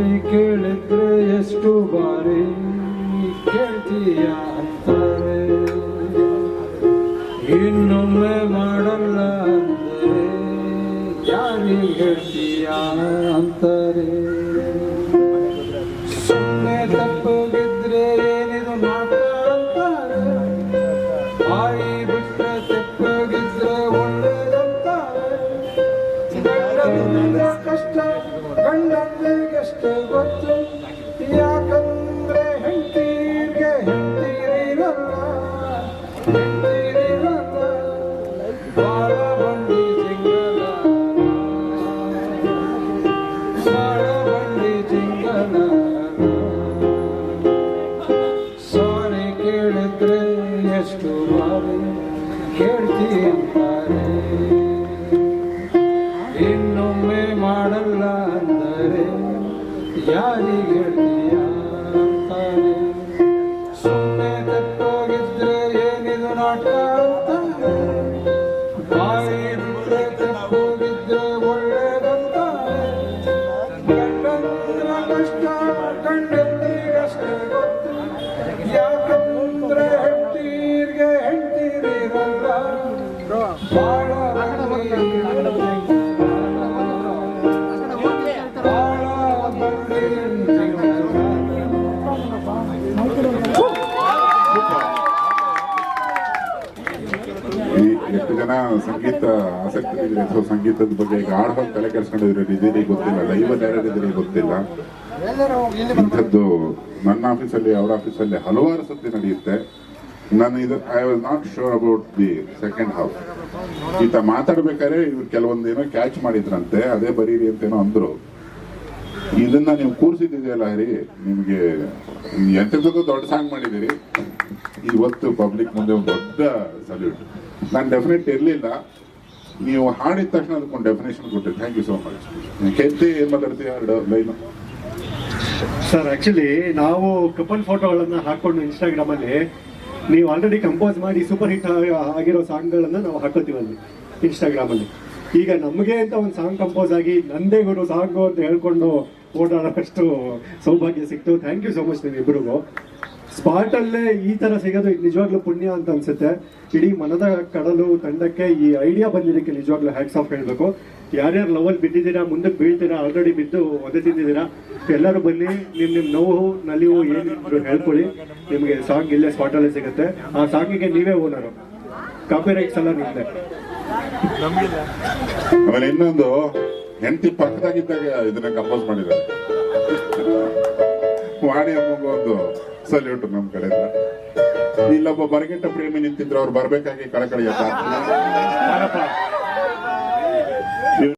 ಸಾರಿ ಕೇಳಿದ್ರೆ ಎಷ್ಟು ಬಾರಿ ಕೇಳ್ತೀಯ ಅಂತಾರೆ. ಇನ್ನೊಮ್ಮೆ ಮಾಡಲ್ಲ ಅಂದರೆ ಯಾರಿಗೆ ಹೇಳ್ತೀಯ ಅಂತಾರೆ. ಸುಮ್ಮನೆ ತಪ್ಪಗಿದ್ರೆ ಏನಿದು ಮಾತಾಡ್ತಾರೆ ಬಾಯಿ ಗಂಡಂದ್ರೆ ಕಷ್ಟ ಗಂಡಂದ್ರಿಗಷ್ಟೇ ಗೊತ್ತು. ಯಾಕಂದ್ರೆ ಹೆಂಡತಿಗೆ ಹೆಂಡತೀರಿರಲ್ಲ ಹೆಂಡತೀರಿರಲ್ಲ. ಬಾಳ ಬಂಡಿ ಜಿಂಗಲ ಬಾಳ ಬಂಡಿ ಸಾರಿ ಕೇಳಿದ್ರೆ ಎಷ್ಟು ಬಾರಿ ಕೇಳ್ತೀಯಂತಾರೆ. ಇನ್ನೊಮ್ಮೆ ಮಾಡಲ್ಲ ಅಂದರೆ ಯಾರಿಗೆ ಹೇಳ್ತೀಯ ಅಂತಾರೆ ಸುಮ್ಮನೆ ತಪ್ಪೋಗಿದ್ರೆ ಏನಿದು ನಾಟಕ ಅಂತಾರೆ ಬಾಯಿ ಬಿಟ್ರೆ ತಪ್ಪೋಗಿದ್ರೆ ಒಳ್ಳೇದಂತಾರೆ ಗಂಡಂದ್ರ ಕಷ್ಟ ಗಂಡಂದ್ರಿಗಷ್ಟೇ ಗೊತ್ತು ಯಾಕಂದ್ರೆ ಹೆಂಡತೀರ್ಗೆ ಹೆಂಡತೀರಿರಲ್ಲ ಎಷ್ಟು ಜನ ಸಂಗೀತ ಆಸಕ್ತಿ ಇದ್ರೆ ಅಥವಾ ಸಂಗೀತದ ಬಗ್ಗೆ ಈಗ ಆಡ್ಕೊಂಡು ತಲೆ ಕೆಡ್ಸ್ಕೊಂಡಿದ್ರೆ ಇದೀರಿ ಗೊತ್ತಿಲ್ಲ ಲೈವ್ ಅಲ್ಲಿ ಯಾರಿದ್ರೆ ಗೊತ್ತಿಲ್ಲ. ಇಂಥದ್ದು ನನ್ನ ಆಫೀಸಲ್ಲಿ ಅವ್ರ ಆಫೀಸಲ್ಲಿ ಹಲವಾರು ಸತಿ ನಡೆಯುತ್ತೆ. ನಾನು ಇದು I was not sure about the second half ಈತ ಮಾತಾಡ್ಬೇಕಾದ್ರೆ ಇವ್ರು ಕೆಲವೊಂದೇನೋ ಕ್ಯಾಚ್ ಮಾಡಿದ್ರಂತೆ, ಅದೇ ಬರೀರಿ ಅಂತೇನೋ ಅಂದ್ರು. ಇದನ್ನ ನೀವು ಕೂರ್ಸಿದ್ದೀರಲ್ಲ ಹರಿ? ನಿಮಗೆ ಎಂತೆಂಥದ್ದು ದೊಡ್ಡ ಸಾಂಗ್ ಮಾಡಿದ್ದೀರಿ. ಇವತ್ತು ಪಬ್ಲಿಕ್ ಮುಂದೆ ಒಂದು ದೊಡ್ಡ ಸಲ್ಯೂಟ್ ನಾನು ಡೆಫಿನೆಟ್ ಇರಲಿಲ್ಲ. ನೀವು ಹಾಡಿದ ತಕ್ಷಣ ಅದಕ್ಕೊಂದು ಡೆಫಿನೇಷನ್ ಕೊಟ್ಟೆ ಥ್ಯಾಂಕ್ ಯು ಸೋ ಮಚ್ ಕೆತ್ತಿ ಏನ್ ಮಾತಾಡ್ತೀಯ? ಎರಡು ಲೈನು. ಸರ್ ಆಕ್ಚುಲಿ ನಾವು ಕಪಲ್ ಫೋಟೋಗಳನ್ನ ಹಾಕೊಂಡು ಇನ್ಸ್ಟಾಗ್ರಾಮ್ ಅಲ್ಲಿ ನೀವು ಆಲ್ರೆಡಿ ಕಂಪೋಸ್ ಮಾಡಿ ಸೂಪರ್ ಹಿಟ್ ಆಗಿರೋ ಸಾಂಗ್ಗಳನ್ನ ನಾವು ಹಾಕೋತೀವಿ ಅಲ್ಲಿ ಇನ್ಸ್ಟಾಗ್ರಾಮ್ ಅಲ್ಲಿ. ಈಗ ನಮಗೆ ಅಂತ ಒಂದು ಸಾಂಗ್ ಕಂಪೋಸ್ ಆಗಿ ನಂದೇ ಗುರು ಸಾಂಗು ಅಂತ ಹೇಳ್ಕೊಂಡು ಓಡಾಡೋಷ್ಟು ಸೌಭಾಗ್ಯ ಸಿಕ್ತು. ಥ್ಯಾಂಕ್ ಯು ಸೋ ಮಚ್ ನೀವಿಬ್ರಿಗೂ. ಸ್ಪಾಟ್ ಅಲ್ಲೇ ಈ ತರ ಸಿಗೋದು ನಿಜವಾಗ್ಲೂ ಪುಣ್ಯ ಅಂತ ಅನ್ಸುತ್ತೆ. ಇಡೀ ಮನದ ಕಡಲು ತಂಡಕ್ಕೆ ಈ ಐಡಿಯಾ ಬಂದಿದ್ದಕ್ಕೆ ನಿಜವಾಗ್ಲೂ ಹ್ಯಾಟ್ಸ್ ಆಫ್ ಹೇಳ್ಬೇಕು. ಯಾರ್ಯಾರು ಲವಲ್ ಬಿದ್ದಿದ್ದೀರಾ, ಮುಂದಕ್ಕೆ ಬೀಳ್ತೀರಾ ಆಲ್ರೆಡಿ ಬಿದ್ದು ಒದೆ ತಿಂದಿದ್ದೀರಾ, ಎಲ್ಲರೂ ಬನ್ನಿ. ನಿಮ್ ನಿಮ್ ನೋವು, ನಲಿವು ಏನಿದ್ರು ಹೇಳ್ಕೊಳ್ಳಿ ನಿಮ್ಗೆ ಸಾಂಗ್ ಇಲ್ಲೇ ಸ್ಪಾಟ್ ಅಲ್ಲೇ ಸಿಗುತ್ತೆ. ಆ ಸಾಂಗಿಗೆ ನೀವೇ ಓನರು ಕಾಪಿ ರೈಟ್ಸ್ ಎಲ್ಲ ನಿಮ್ದೆ. ಆಮೇಲೆ ಇನ್ನೊಂದು ಹೆಂಡತಿ ಪಕ್ಕದಾಗಿದ್ದಾಗ ಇದನ್ನ ಕಂಪೋಸ್ ಮಾಡಿದ್ದಾರೆ. ವಾಣಿ ಅಮ್ಮಗ ಒಂದು ಸಲ್ಯೂಟ್ ನಮ್ ಕಡೆಯಿಂದ. ಇಲ್ಲೊಬ್ಬ ಬರಗೆಟ್ಟ ಪ್ರೇಮಿ ನಿಂತಿದ್ರು, ಅವ್ರು ಬರ್ಬೇಕಾಗಿ ಕಳಕಳಿಯ